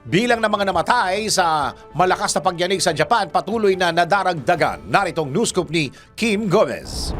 Bilang ng mga namatay sa malakas na pagyanig sa Japan patuloy na nadaragdagan. Naritong news ni Kim Gomez.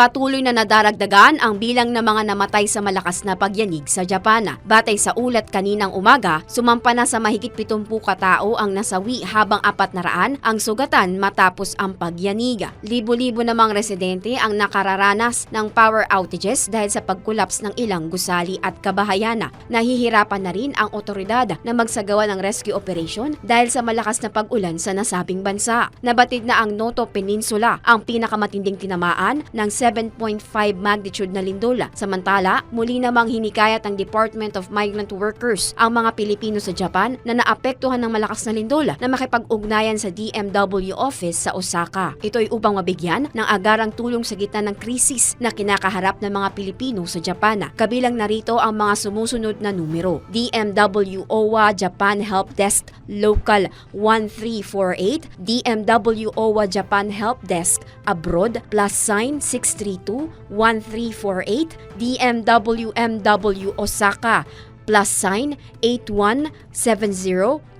Patuloy na nadaragdagan ang bilang ng mga namatay sa malakas na pagyanig sa Japan. Batay sa ulat kaninang umaga, sumampa na sa mahigit 70 katao ang nasawi habang 400 ang sugatan matapos ang pagyanig. Libo-libo namang residente ang nakararanas ng power outages dahil sa pagkulaps ng ilang gusali at kabahayan. Nahihirapan na rin ang otoridad na magsagawa ng rescue operation dahil sa malakas na pag-ulan sa nasabing bansa. Nabatid na ang Noto Peninsula ang pinakamatinding tinamaan ng 11.5 magnitude na lindol. Samantala, muli namang hinikayat ng Department of Migrant Workers ang mga Pilipino sa Japan na naapektuhan ng malakas na lindol na makipag-ugnayan sa DMW office sa Osaka. Ito ay upang mabigyan ng agarang tulong sa gitna ng krisis na kinakaharap ng mga Pilipino sa Japan. Kabilang narito ang mga sumusunod na numero. DMW OWA Japan Help Desk Local 1348, DMW OWA Japan Help Desk Abroad plus sign 60 0932-1348 DMWMW Osaka plus sign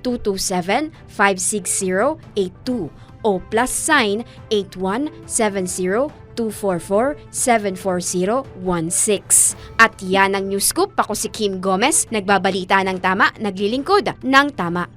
8170-227-56082 o plus sign 8170 2447416 At yan ang news scoop. Ako si Kim Gomez, nagbabalita ng tama, naglilingkod ng tama.